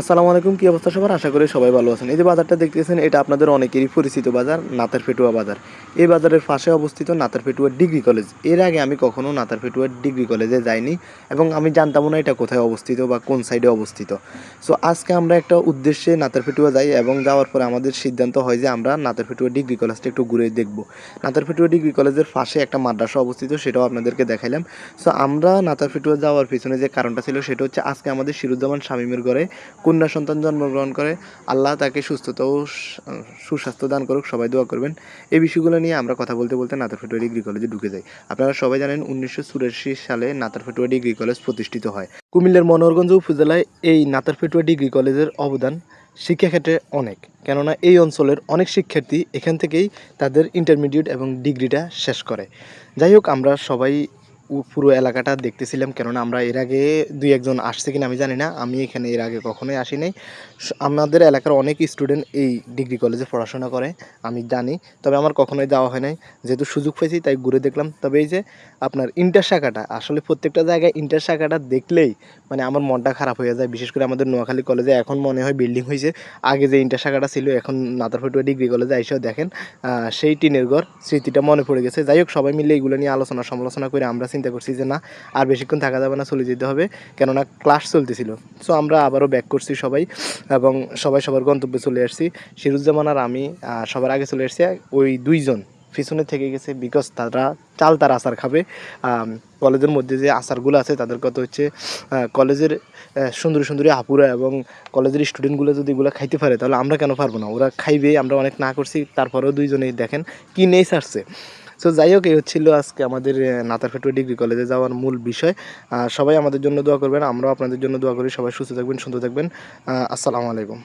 আসসালামু আলাইকুম, কি অবস্থা সবার? আশা করি সবাই ভালো আছেন। এই যে বাজারটা দেখতেছেন, এটা আপনাদের অনেকেরই পরিচিত বাজার নাতার ফেটুয়া বাজার। এই বাজারের পাশে অবস্থিত নাতার ফেটুয়া ডিগ্রি কলেজ। এর আগে আমি কখনো নাতার ফেটুয়া ডিগ্রি কলেজে যাইনি এবং আমি জানতাম না এটা কোথায় অবস্থিত বা কোন সাইডে অবস্থিত। সো আজকে আমরা একটা উদ্দেশ্যে নাতার ফেটুয়া যাই এবং যাওয়ার পরে আমাদের সিদ্ধান্ত হয় যে আমরা নাতার ফেটুয়া ডিগ্রি কলেজটা একটু ঘুরে দেখব। নাতার ফেটুয়া ডিগ্রি কলেজের পাশে একটা মাদ্রাসা অবস্থিত, সেটাও আপনাদেরকে দেখাইলাম। সো আমরা নাতার ফেটুয়া যাওয়ার পিছনে যে কারণটা ছিল, সেটা হচ্ছে আজকে আমাদের শিরুজ্জামান শামীমের ঘরে কন্যা সন্তান জন্মগ্রহণ করে, আল্লাহ তাকে সুস্থতা ও সুস্বাস্থ্য দান করুক, সবাই দোয়া করবেন। এই বিষয়গুলো নিয়ে আমরা কথা বলতে বলতে নাতার ফেটুয়া ডিগ্রি কলেজে ঢুকে যাই। আপনারা সবাই জানেন উনিশশো চুরাশি সালে নাতার ফেটুয়া ডিগ্রি কলেজ প্রতিষ্ঠিত হয়। কুমিল্লার মনোহরগঞ্জ উপজেলায় এই নাতার ফেটুয়া ডিগ্রি কলেজের অবদান শিক্ষাক্ষেত্রে অনেক। কেননা এই অঞ্চলের অনেক শিক্ষার্থী এখান থেকেই তাদের ইন্টারমিডিয়েট এবং ডিগ্রিটা শেষ করে। যাই হোক, আমরা সবাই পুরো এলাকাটা দেখতেছিলাম। কেননা আমরা এর আগে দুই একজন আসছে কিনা আমি জানি না। আমি এখানে এর আগে কখনোই আসি নাই। আমাদের এলাকার অনেক স্টুডেন্ট এই ডিগ্রি কলেজে পড়াশোনা করে, আমি জানি। তবে আমার কখনোই যাওয়া হয় নাই। যেহেতু সুযোগ পেয়েছি, তাই ঘুরে দেখলাম। তবে এই যে আপনার ইন্টার শাখাটা, আসলে প্রত্যেকটা জায়গায় ইন্টার শাখাটা দেখলেই মানে আমার মনটা খারাপ হয়ে যায়। বিশেষ করে আমাদের নোয়াখালী কলেজে এখন মনে হয় বিল্ডিং হয়েছে। আগে যে ইন্টার শাখাটা ছিল, এখন নাতারফটুয়া ডিগ্রি কলেজে এসেও দেখেন সেই টিনের ঘর স্মৃতিটা মনে পড়ে গেছে। যাই হোক, সবাই মিলে এগুলো নিয়ে আলোচনা সমালোচনা করে আমরা চিন্তা করছি যে না, আর বেশিক্ষণ থাকা যাবে না, চলে যেতে হবে। কেননা ক্লাস চলতেছিল। সো আমরা আবারও ব্যাক করছি সবাই এবং সবাই সবার গন্তব্যে চলে আসছি। সিরুজ্জামান আর আমি সবার আগে চলে আসছি। ওই দুইজন পিছনে থেকে গেছে বিকজ তারা চাল তার আচার খাবে। কলেজের মধ্যে যে আচারগুলো আছে, তাদের কথা হচ্ছে কলেজের সুন্দরী সুন্দরী আপুরা এবং কলেজের স্টুডেন্টগুলো যদি এগুলো খাইতে পারে, তাহলে আমরা কেন পারব না? ওরা খাইবে, আমরা অনেক না করছি, তারপরেও দুইজনেই দেখেন কি নেই সারছে। সো যাই হোক, এই হচ্ছিল আজকে আমাদের নাতারফেটুয়া ডিগ্রি কলেজে যাওয়ার মূল বিষয়। সবাই আমাদের জন্য দোয়া করবেন, আমরাও আপনাদের জন্য দোয়া করি। সবাই সুস্থ থাকবেন, সুন্দর থাকবেন। আসসালামু আলাইকুম।